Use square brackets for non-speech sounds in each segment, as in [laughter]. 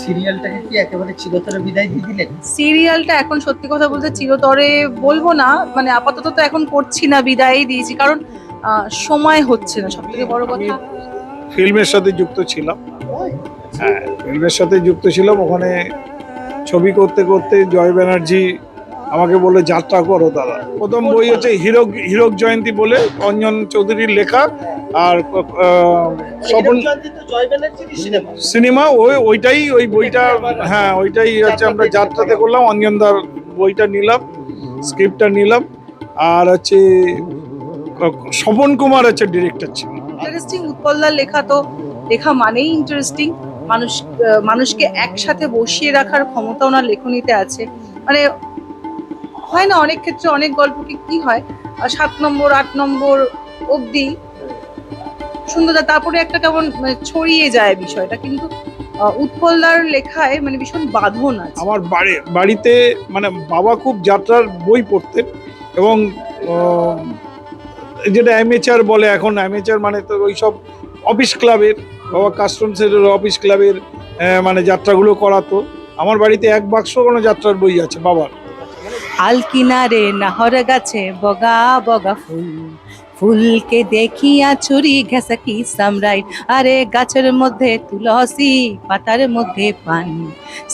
সিরিয়ালটাকে কি একেবারে চিরতরে বিদায় দিয়ে দিলেন সিরিয়ালটা এখন সত্যি কথা বলতে চিরতরে বলব না মানে আপাতত তো এখন করছি না বিদায়ই দিয়েছি কারণ সময় হচ্ছে না সব থেকে বড় কথা ফিল্মের সাথে যুক্ত ছিলাম। হ্যাঁ ফিল্মের সাথে যুক্ত ছিলাম ওখানে ছবি করতে করতে জয় ব্যানার্জি আমাকে বলে যাত্রা করো দাদা। প্রথম বই হচ্ছে হিরক হিরক জয়ন্তী বলে অঞ্জন চৌধুরীর লেখা। আর স্বপন সিনেমা। সিনেমা ওই ওইটাই ওই বইটা হ্যাঁ ওইটাই হচ্ছে আমরা যাত্রাতে করলাম। অঞ্জনদার বইটা নিলাম স্ক্রিপ্টটা নিলাম। আর হচ্ছে স্বপন কুমার হচ্ছে ডিরেক্টর ছিল। ইন্টারেস্টিং উৎপলদার লেখা তো লেখা মানেই ইন্টারেস্টিং। মানুষ মানুষকে একসাথে বসিয়ে রাখার ক্ষমতা ওনার লেখনীতে আছে। মানে হয় না, অনেক ক্ষেত্রে অনেক গল্পকে কি হয়? সাত নম্বর, আট নম্বর অবধি সুন্দর তারপরে একটা কেমন মানে ছড়িয়ে যায় বিষয়টা, কিন্তু উৎপলদার লেখায় মানে ভীষণ বাঁধন আছে। আমার বাড়ি, বাড়িতে মানে বাবা খুব যাত্রার বই পড়তেন এবং যেটা অ্যামেচার বলে এখন অ্যামেচার মানে তো ওই সব অফিস ক্লাবের বাবা কাস্টম সেটের অফিস ক্লাবের মানে যাত্রাগুলো করাতো। আমার বাড়িতে এক বাক্স কোনো যাত্রার বই আছে, বাবার। হাল কিনারে নাহর গাছে বগা বগা ফুল। ফুলকে দেখিয়া ছুরি ঘেসা কি সামরাইট আরে গাছের মধ্যে তুলসি, পাতার মধ্যে পান।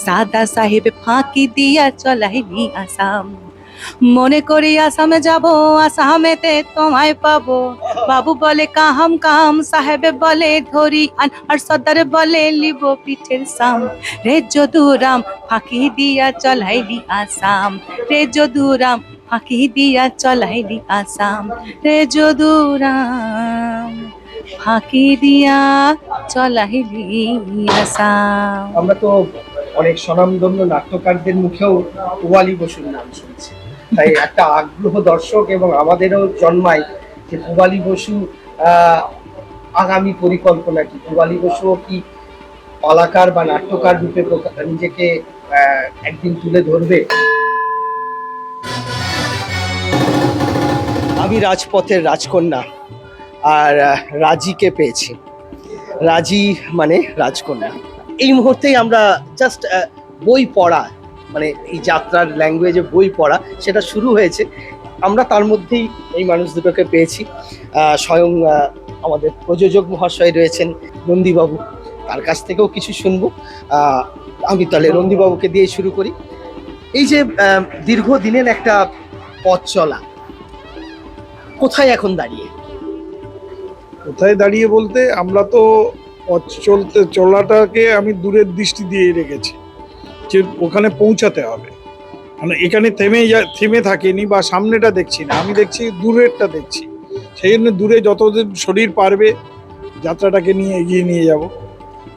সাদা সাহেব ফাঁকি দিয়া চলাইনি আসাম। মনে করি আসামে যাব, আসামেতে তোমায় পাবো। বাবু বলে, কাহাম কাম সাহেবে বলে, ধরি আর সর্দার বলে, লিব পিঠের সাম। রে যদুরাম ফাঁকি দিয়া চলাইলি আসাম। রে যদুরাম ফাঁকি দিয়া চলাইলি আসাম। রে যদুরাম ফাঁকি দিয়া চলাইলি আসাম। আমরা তো অনেক স্বনামধন্য নাট্যকারদের মুখেও পুবালি বসুর নাম শুনছি। তাই একটা আগ্রহ দর্শক এবং আমাদেরও জন্মায় যে পুবালি বসু আগামী পরিকল্পনা কি? পুবালি বসুও কি কলাকার বা নাট্যকার রূপে নিজেকে একদিন তুলে ধরবে? আমি রাজপথের রাজকন্যা আর রাজিকে পেয়েছি। রাজি মানে রাজকন্যা। এই মুহূর্তেই আমরা জাস্ট বই পড়া মানে এই যাত্রার ল্যাঙ্গুয়েজে বই পড়া, সেটা শুরু হয়েছে। আমরা তার মধ্যেই এই মানুষ দুটোকে পেয়েছি। স্বয়ং আমাদের প্রযোজক মহাশয় রয়েছেন নন্দীবাবু। তার কাছ থেকেও কিছু শুনব। আমি তাহলে নন্দীবাবুকে দিয়ে শুরু করি। এই যে দীর্ঘদিনের একটা পথ চলা, কোথায় এখন দাঁড়িয়ে? কোথায় দাঁড়িয়ে বলতে আমরা তো পথ চলতে, চলাটাকে আমি দূরের দৃষ্টি দিয়ে রেখেছি। যে ওখানে পৌঁছাতে হবে। মানে এখানে থেমে যা থেমে থাকেনি বা সামনেটা দেখছি না। আমি দেখছি দূরেরটা দেখছি। সেই জন্য দূরে যতদিন শরীর পারবে যাত্রাটাকে নিয়ে এগিয়ে নিয়ে যাব।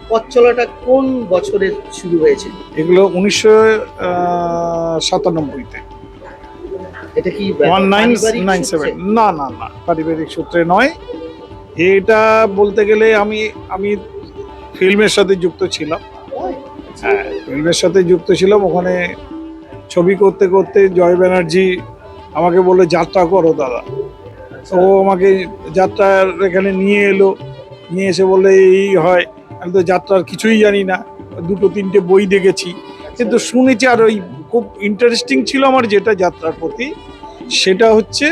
পথ চলাটা কোন বছরে শুরু হয়েছে? এগুলো উনিশশো সাতানব্বইতে। এটা কি ওয়ান নাইন নাইন সেভেন। না না না পারিবারিক সূত্রে নয়। এটা বলতে গেলে আমি আমি ফিল্মের সাথে যুক্ত ছিলাম। হ্যাঁ। ফিল্মের সাথে যুক্ত ছিলাম ওখানে ছবি করতে করতে জয় ব্যানার্জি আমাকে বলে যাত্রা করো দাদা। তো ও আমাকে যাত্রার এখানে নিয়ে এলো নিয়ে এসে বলে এই হয় আমি তো যাত্রার কিছুই জানি না দুটো তিনটে বই দেখেছি। কিন্তু শুনেছি আর ওই খুব ইন্টারেস্টিং ছিল আমার যেটা যাত্রার প্রতি সেটা হচ্ছে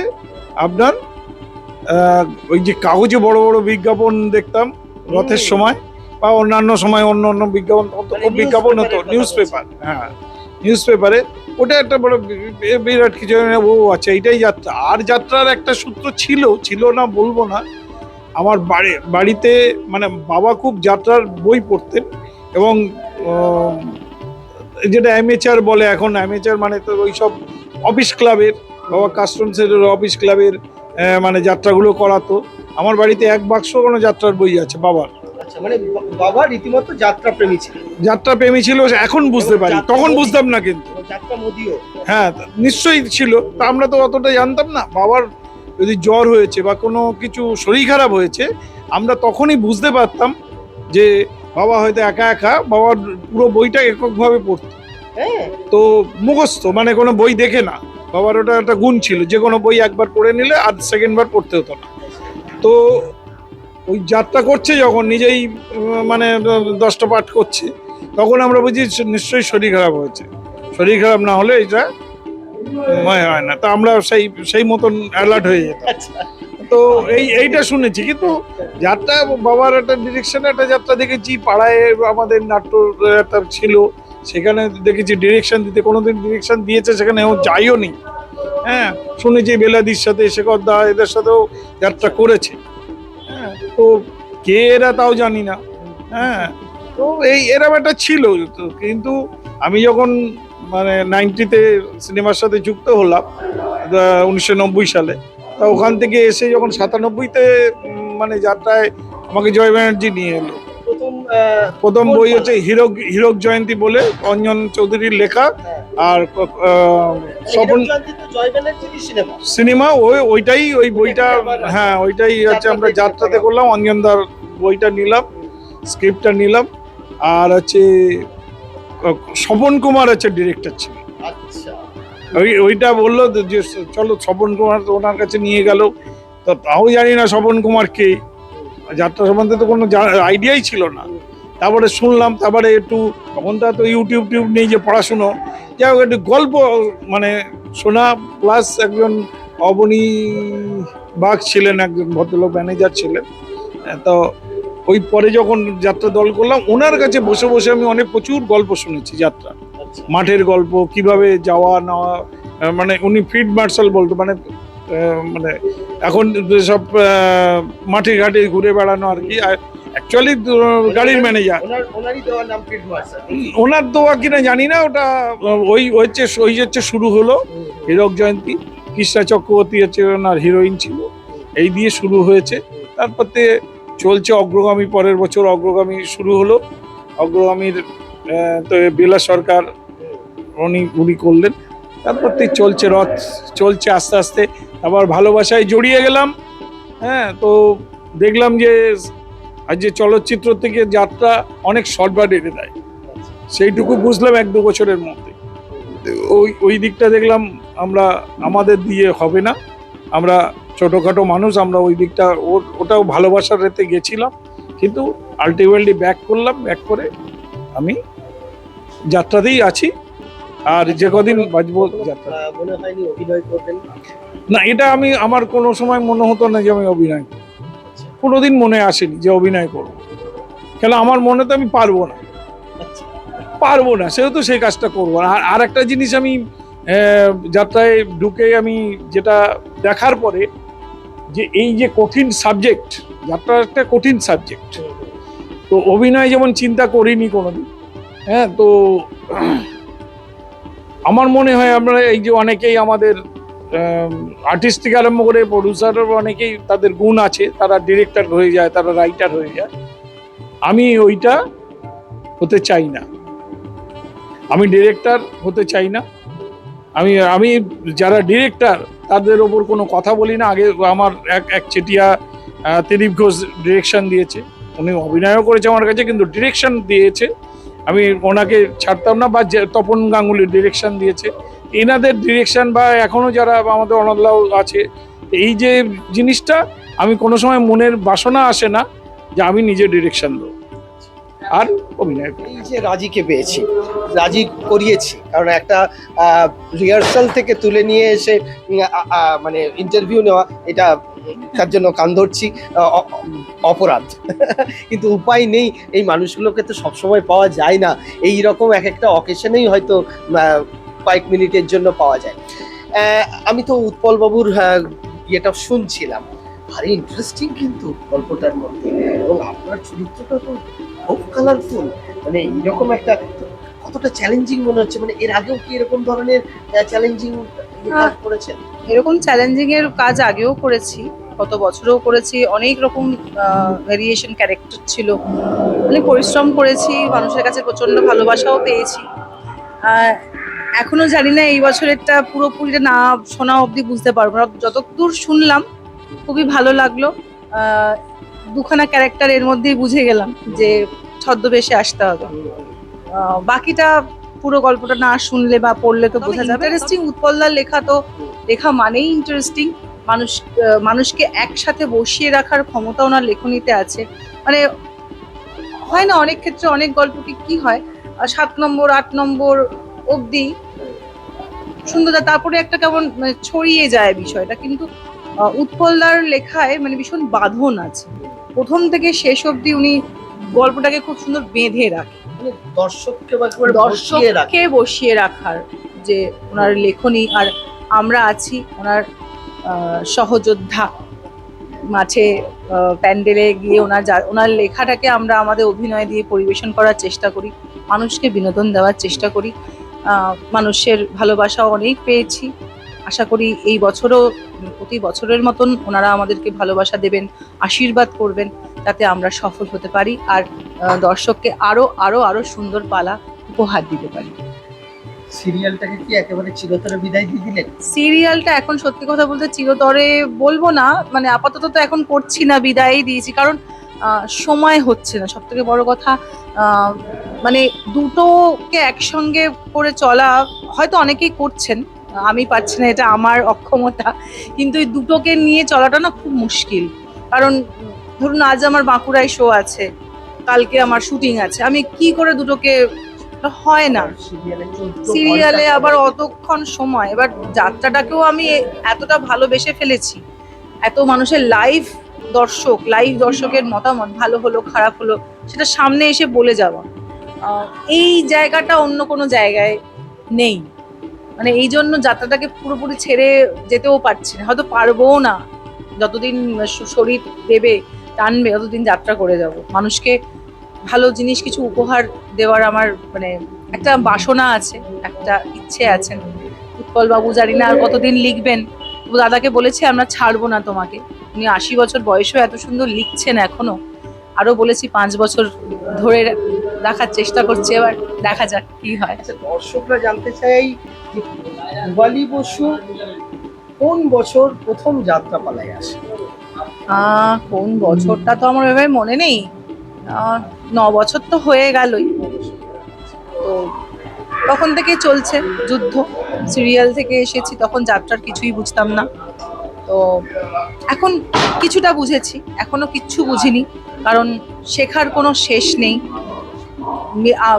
আপনার ওই যে কাগজে বড় বড় বিজ্ঞাপন দেখতাম রথের সময়। বা অন্যান্য সময় অন্য অন্য বিজ্ঞাপন মানে বিজ্ঞাপন হতো নিউজ পেপার হ্যাঁ নিউজ পেপারে ওটা একটা বড় বিরাট কিছু ও আচ্ছা এইটাই যাত্রা। আর যাত্রার একটা সূত্র ছিল ছিল না বলব না। আমার বাড়ি বাড়িতে মানে বাবা খুব যাত্রার বই পড়তেন এবং যেটা অ্যামেচার বলে এখন অ্যামেচার মানে তো ওই সব অফিস ক্লাবের বাবা কাস্টম সেটের অফিস ক্লাবের মানে যাত্রাগুলো করাতো। আমার বাড়িতে এক বাক্স কোনো যাত্রার বই আছে বাবার। আচ্ছা মানে বাবা রীতিমতো যাত্রা প্রেমী ছিলেন যাত্রা প্রেমী ছিল এখন বুঝতে পারি। তখন বুঝতাম না কিন্তু। যাত্রা মোদিও হ্যাঁ নিশ্চয়ই ছিল। তা আমরা তো অতটা জানতাম না। বাবার যদি জ্বর হয়েছে বা কোনো কিছু শরীর খারাপ হয়েছে আমরা তখনই বুঝতে পারতাম যে বাবা হয়তো একা একা বাবার পুরো বইটা এককভাবে পড়তো। হ্যাঁ। তো মুখস্থ মানে কোনো বই দেখে না। বাবার ওটা একটা গুণ ছিল। যে কোনো বই একবার পড়ে নিলে আর সেকেন্ডবার পড়তে হতো না। তো ওই যাত্রা করছে যখন, নিজেই মানে দশটা পাঠ করছে, তখন আমরা বুঝি নিশ্চয়ই শরীর খারাপ হয়েছে। শরীর খারাপ না হলে এটা মনে হয় না। তো আমরা সেই সেই মতন অ্যালার্ট হয়ে যেতাম। তো এই, এইটা শুনেছি। কিন্তু যাত্রা বাবার একটা ডিরেকশনে একটা যাত্রা দেখেছি, পাড়ায় আমাদের নাট্য একটা ছিল, সেখানে দেখেছি ডিরেকশন দিতে, কোনোদিন ডিরেকশন দিয়েছে, সেখানে ও যাইও নি। হ্যাঁ শুনেছি বেলাদির সাথে, শেখর দা এদের সাথেও যাত্রা করেছে। তো কে এরা তাও জানি না। হ্যাঁ তো এই এরম একটা ছিল কিন্তু আমি যখন মানে নাইনটিতে সিনেমার সাথে যুক্ত হলাম উনিশশো নব্বই সালে, তা ওখান থেকে এসে যখন সাতানব্বইতে মানে যাত্রায় আমাকে জয় ব্যানার্জি নিয়ে এলো। প্রথম বই হচ্ছে হিরক হিরক জয়ন্তী বলে অঞ্জন চৌধুরীর লেখা। হ্যাঁ। আর স্বপন সিনেমা? ওই ওইটাই ওই বইটা হ্যাঁ ওইটাই হচ্ছে আমরা যাত্রাতে করলাম অঞ্জনদার বইটা নিলাম স্ক্রিপ্টটা নিলাম আর হচ্ছে স্বপন কুমার হচ্ছে ডিরেক্টর ছিল। আচ্ছা। ওই ওইটা বলল যে চলো স্বপন কুমার তো ওনার কাছে নিয়ে গেল। তো তাও জানি না স্বপন কুমার কে। যাত্রা সম্বন্ধে তো কোনো আইডিয়াই ছিল না। তারপরে শুনলাম তারপরে একটু তখন তো এত ইউটিউব টিউব নেই যে পড়াশুনো। যাই হোক একটু গল্প মানে শোনা প্লাস একজন অবনী বাঘ ছিলেন একজন ভদ্রলোক ম্যানেজার ছিলেন। তো ওই পরে যখন যাত্রা দল করলাম ওনার কাছে বসে বসে আমি অনেক প্রচুর গল্প শুনেছি যাত্রা। আচ্ছা। মাঠের গল্প কীভাবে যাওয়া নেওয়া মানে উনি ফিল্ড মার্শাল বলতো মানে মানে এখন সব মাঠে ঘাটে ঘুরে বেড়ানো আর কি। অ্যাকচুয়ালি গাড়ির ম্যানেজার ওনার দোয়া কিনা জানি না ওটা ওই হচ্ছে ওই হচ্ছে শুরু হলো হীরক জয়ন্তী কৃষ্ণা চক্রবর্তী হচ্ছে ওনার হিরোইন ছিল। এই দিয়ে শুরু হয়েছে। তারপর থেকে চলছে অগ্রগামী পরের বছর অগ্রগামী শুরু হলো। অগ্রগামীর তো বেলা সরকার উনি উনি করলেন। তারপর থেকে চলছে রথ চলছে আস্তে আস্তে। আবার ভালোবাসায় জড়িয়ে গেলাম। হ্যাঁ তো দেখলাম যে আজ যে চলচ্চিত্র থেকে যাত্রা অনেক শর্টবার এনে দেয়। সেইটুকু বুঝলাম এক দু বছরের মধ্যে। ওই ওই দিকটা দেখলাম আমরা আমাদের দিয়ে হবে না। আমরা ছোটোখাটো মানুষ আমরা ওই দিকটা ওর ওটাও ভালোবাসার রেতে গেছিলাম। কিন্তু আলটিমেটলি ব্যাক করলাম ব্যাক করে আমি যাত্রাতেই আছি। আর যে কদিন বাজবো যাত্রা। না এটা আমি আমার কোনো সময় মনে হতো না যে আমি অভিনয় কোনোদিন মনে আসেনি যে অভিনয় করব। কেন আমার মনে তো আমি পারব না। আচ্ছা। পারব না সেহেতু সেই কাজটা করব আর আর একটা জিনিস আমি যাত্রায় ঢুকে আমি যেটা দেখার পরে যে এই যে কঠিন সাবজেক্ট যাত্রা একটা কঠিন সাবজেক্ট। তো অভিনয় যেমন চিন্তা করিনি কোনোদিন হ্যাঁ তো আমার মনে হয় আমরা এই যে অনেকেই আমাদের আর্টিস্ট থেকে আরম্ভ করে প্রডিউসার অনেকেই তাদের গুণ আছে, তারা ডিরেক্টর হয়ে যায়, তারা রাইটার হয়ে যায়। আমি ওইটা হতে চাই না। আমি ডিরেক্টর হতে চাই না। আমি আমি যারা ডিরেক্টর তাদের ওপর কোনো কথা বলি না। আগে আমার এক এক চেটিয়া দিলীপ ঘোষ ডিরেকশন দিয়েছে। উনি অভিনয়ও করেছে আমার কাছে, কিন্তু ডিরেকশন দিয়েছে। আমি ওনাকে ছাড়তাম না, বা তপন গাঙ্গুলির ডিরেকশন দিয়েছে। এনাদের ডিরেকশন বা এখনও যারা আমাদের অনদলাও আছে, এই যে জিনিসটা, আমি কোনো সময় মনের বাসনা আসে না যে আমি নিজে ডিরেকশন দেবো। আর অভিনয় এই যে রাজিকে পেয়েছি, রাজি করিয়েছি, কারণ একটা রিহার্সাল থেকে তুলে নিয়ে এসে মানে ইন্টারভিউ নেওয়া, এটা তার জন্য কান ধরছি অপরাধ। [laughs] কিন্তু উপায় নেই, এই মানুষগুলোকে তো সবসময় পাওয়া যায় না। এই রকম এক একটা অকেশনেই হয়তো কয়েক মিনিটের জন্য পাওয়া যায়। আমি তো উৎপল বাবুর ইয়েটা শুনছিলাম। ভারী ইন্টারেস্টিং কিন্তু গল্পটার মধ্যে। এবং আপনার চরিত্রটা তো খুব কালারফুল মানে এরকম একটা কতটা চ্যালেঞ্জিং মনে হচ্ছে? মানে এর আগেও কি এরকম ধরনের চ্যালেঞ্জিং কাজ করেছেন? এরকম চ্যালেঞ্জিং এর কাজ আগেও করেছি। গত বছরও করেছি। অনেক রকম ভেরিয়েশন ক্যারেক্টার ছিল। অনেক পরিশ্রম করেছি। মানুষের কাছে প্রচণ্ড ভালোবাসাও পেয়েছি। এখনও জানি না, এই বছরেরটা পুরোপুরিটা না শোনা অবধি বুঝতে পারব না। যতদূর শুনলাম, খুবই ভালো লাগল। দুখানা ক্যারেক্টার এর মধ্যেই বুঝে গেলাম যে ছদ্মবেশে আসতে হবে। বাকিটা পুরো গল্পটা না শুনলে বা পড়লে তো বোঝা যাবে। ইন্টারেস্টিং উৎপলদার লেখা তো, লেখা মানেই ইন্টারেস্টিং মানুষ মানুষকে একসাথে বসিয়ে রাখার ক্ষমতা ওনার লেখনীতে আছে। মানে হয় না, অনেক ক্ষেত্রে অনেক গল্পটি কি হয় সাত নম্বর, আট নম্বর অবধি সুন্দর তারপরে একটা কেমন মানে ছড়িয়ে যায় বিষয়টা কিন্তু উৎপলদার লেখায় মানে ভীষণ বাঁধন আছে। প্রথম থেকে শেষ অবধি উনি গল্পটাকে খুব সুন্দর বেঁধে রাখে। মানে দর্শককে বসিয়ে দর্শককে বসিয়ে রাখার যে ওনার লেখনী আর আমরা আছি ওনার আহ, সহযোদ্ধা মাঠে প্যান্ডেলে গিয়ে ওনার যা- ওনার লেখাটাকে আমরা আমাদের অভিনয় দিয়ে পরিবেশন করার চেষ্টা করি মানুষকে বিনোদন দেওয়ার চেষ্টা করি। মানুষের ভালোবাসা অনেক পেয়েছি। আশা করি এই বছরও প্রতি বছরের মতন ওনারা আমাদেরকে ভালোবাসা দেবেন আশীর্বাদ করবেন যাতে আমরা সফল হতে পারি আর দর্শককে আরও আরও আরও সুন্দর পালা উপহার দিতে পারি। সিরিয়ালটাকে কি একেবারে চিরতরে বিদায় দিয়ে দিলেন? সিরিয়ালটা এখন সত্যি কথা বলতে চিরতরে বলব না মানে আপাতত তো এখন করছি না বিদায়ই দিয়েছি। কারণ সময় হচ্ছে না। সব থেকে বড় কথা মানে দুটোকে একসঙ্গে করে চলা হয়তো অনেকেই করছেন আমি পারছি না এটা আমার অক্ষমতা কিন্তু এই দুটোকে নিয়ে চলাটা না খুব মুশকিল। কারণ ধরুন আজ আমার বাঁকুড়ায় শো আছে কালকে আমার শুটিং আছে আমি কি করে দুটোকে হয় না। সিরিয়ালে সিরিয়ালে আবার অতক্ষণ সময় এবার যাত্রাটাকেও আমি এতটা ভালোবেসে ফেলেছি এত মানুষের লাইভ দর্শক লাইভ দর্শকের মতামত, ভালো হলো, খারাপ হলো, সেটা সামনে এসে বলে যাওয়া। এই জায়গাটা অন্য কোনো জায়গায় নেই। মানে এই জন্য যাত্রাটাকে পুরোপুরি ছেড়ে যেতেও পারছি না। হয়তো পারবোও না। যতদিন শরীর দেবে, টানবে, ততদিন যাত্রা করে যাব। মানুষকে ভালো জিনিস কিছু উপহার দেওয়ার আমার মানে একটা বাসনা আছে, একটা ইচ্ছে আছে। উৎপল বাবু জানি না আর কতদিন লিখবেন। দাদাকে বলেছে, আমরা ছাড়বো না তোমাকে। উনি আশি বছর বয়সেও এত সুন্দর লিখছেন এখনও। আরও বলেছি পাঁচ বছর ধরে রাখার চেষ্টা করছে এবার দেখা যাক কি হয়। আচ্ছা দর্শকরা জানতে চাই যে বসু কোন বছর প্রথম যাত্রাপালায় আসে? আহ, কোন বছরটা তো আমার এভাবে মনে নেই। ন বছর তো হয়ে গেলই। তো তখন থেকে চলছে যুদ্ধ। সিরিয়াল থেকে এসেছি তখন যাত্রার কিছুই বুঝতাম না। তো এখন কিছুটা বুঝেছি, এখনও কিচ্ছু বুঝিনি, কারণ শেখার কোনো শেষ নেই।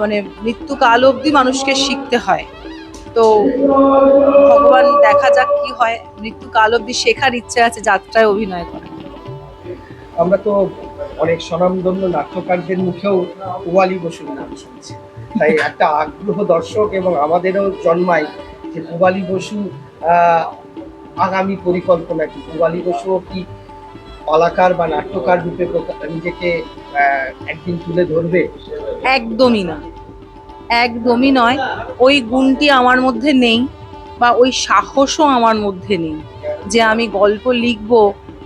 মানে মৃত্যুকাল অবধি মানুষকে শিখতে হয়। তো ভগবান দেখা যাক কি হয়, মৃত্যুকাল অবধি শেখার ইচ্ছে আছে, যাত্রায় অভিনয় করা আমরা তো অনেক স্বনামধন্য নাট্যকারদের মুখেও পূবালী বসুর নাম শুনছি। তাই একটা আগ্রহ দর্শক এবং আমাদেরও জন্মায় যে পূবালী বসু আগামী পরিকল্পনা কি? পূবালী বসুও কি পালাকার বা নাট্যকার রূপে নিজেকে একদিন তুলে ধরবে? একদমই না একদমই নয়। ওই গুণটি আমার মধ্যে নেই বা ওই সাহসও আমার মধ্যে নেই যে আমি গল্প লিখব,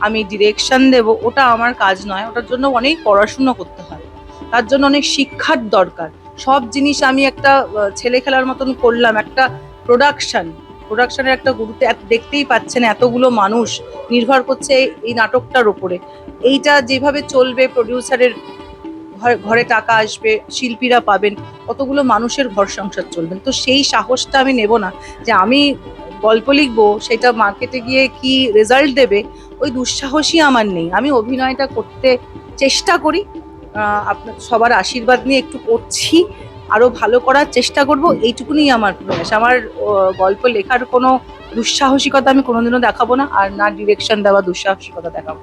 আমি ডিরেকশন দেব, ওটা আমার কাজ নয়। ওটার জন্য অনেক পড়াশুনো করতে হয়। তার জন্য অনেক শিক্ষার দরকার। সব জিনিস আমি একটা ছেলে খেলার মতন করলাম, একটা প্রোডাকশন প্রোডাকশনের একটা গুরুত্ব দেখতেই পাচ্ছেন এতগুলো মানুষ নির্ভর করছে এই- নাটকটার ওপরে এইটা যেভাবে চলবে প্রডিউসারের ঘরে- ঘরে টাকা আসবে, শিল্পীরা পাবেন, কতগুলো মানুষের ঘর সংসার চলবেন তো সেই সাহসটা আমি নেব না যে আমি গল্প লিখব, সেটা মার্কেটে গিয়ে কি রেজাল্ট দেবে, ওই দুঃসাহসই আমার নেই। আমি অভিনয়টা করতে চেষ্টা করি আপনার সবার আশীর্বাদ নিয়ে একটু করছি। আরও ভালো করার চেষ্টা করব এইটুকুনি আমার প্রয়াস। আমার গল্প লেখার কোনো দুঃসাহসিকতা আমি কোনোদিনও দেখাবো না আর না ডিরেকশন দেওয়া দুঃসাহসিকতা দেখাবো।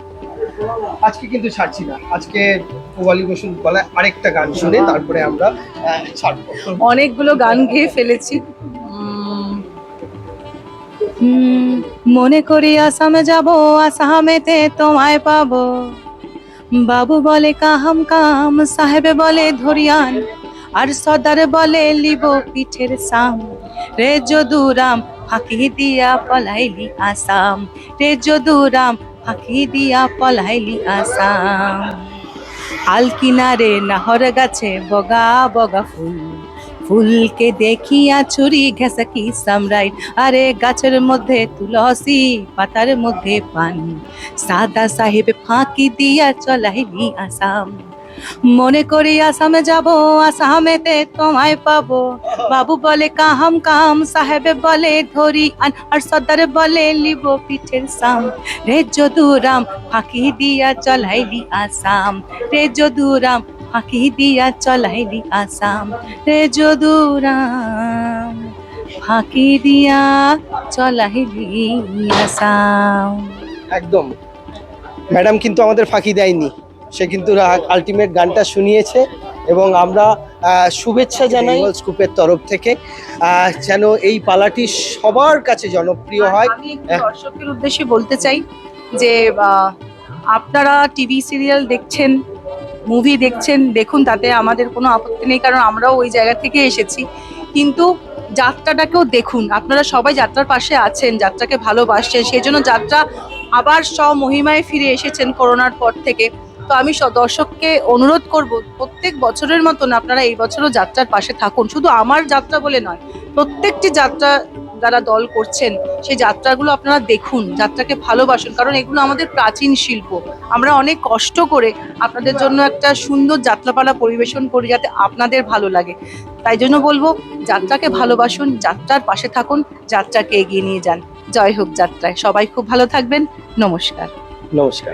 আজকে কিন্তু ছাড়ছি না। আজকে পূবালী বসুর গলায় আরেকটা গান শুনে তারপরে আমরা ছাড়বো। অনেকগুলো গান গেয়ে ফেলেছি। মনে করি আসামে যাব আসামেতে তোমায় পাবো। বাবু বলে কাহাম কাম সাহেবে বলে ধরিয়ান। আর সদার বলে লিব পিঠের সাম। রে যদুরাম ফাঁকি দিয়া পলাইলি আসাম। রে যদুরাম ফাঁকি দিয়া পলাইলি আসাম। আল কিনারে নাহর গাছে বগা বগা ফুল। ফুলকে দেখিয়া চুরি ঘেঁষাকি সামরাই আরে গাছের মধ্যে তুলসি, পাতার মধ্যে পান। সাদা সাহেব ফাঁকি দিয়া চলাইলি আসাম। মনে করি আসামে যাব, আসামেতে তোমায় পাবো। বাবু বলে, কাহাম কাম সাহেবে বলে, ধরি আন, আর সর্দারে বলে, লিব পিঠের সাম। রে যদুরাম ফাঁকি দিয়া চলাইলি আসাম। রে যদুরাম ফাঁকি দিয়া চলাইলি আসাম। রে যদুরাম ফাঁকি দিয়া চলাইলি আসাম। একদম। ম্যাডাম কিন্তু আমাদের ফাঁকি দেয়নি। সে কিন্তু আলটিমেট গানটা শুনিয়েছে এবং আমরা শুভেচ্ছা জানাই স্কুপের তরফ থেকে। যেন এই পালাটি সবার কাছে জনপ্রিয় হয়। দর্শকের উদ্দেশ্যে বলতে চাই যে আপনারা টিভি সিরিয়াল দেখছেন মুভি দেখছেন দেখুন তাতে আমাদের কোনো আপত্তি নেই কারণ আমরাও ওই জায়গা থেকে এসেছি। কিন্তু যাত্রাটাকেও দেখুন আপনারা সবাই যাত্রার পাশে আছেন যাত্রাকে ভালোবাসছেন সেই জন্য যাত্রা আবার স্বমহিমায় ফিরে এসেছেন করোনার পর থেকে। তো আমি দর্শককে অনুরোধ করব, প্রত্যেক বছরের মতন আপনারা এই বছরও যাত্রার পাশে থাকুন। শুধু আমার যাত্রা বলে নয়, প্রত্যেকটি যাত্রা যারা দল করছেন, সেই যাত্রাগুলো আপনারা দেখুন, যাত্রাকে ভালোবাসুন। কারণ এগুলো আমাদের প্রাচীন শিল্প। আমরা অনেক কষ্ট করে আপনাদের জন্য একটা সুন্দর যাত্রাপালা পরিবেশন করি যাতে আপনাদের ভালো লাগে। তাই জন্য বলব, যাত্রাকে ভালোবাসুন, যাত্রার পাশে থাকুন, যাত্রাকে এগিয়ে নিয়ে যান। জয় হোক যাত্রায়। সবাই খুব ভালো থাকবেন। নমস্কার। নমস্কার।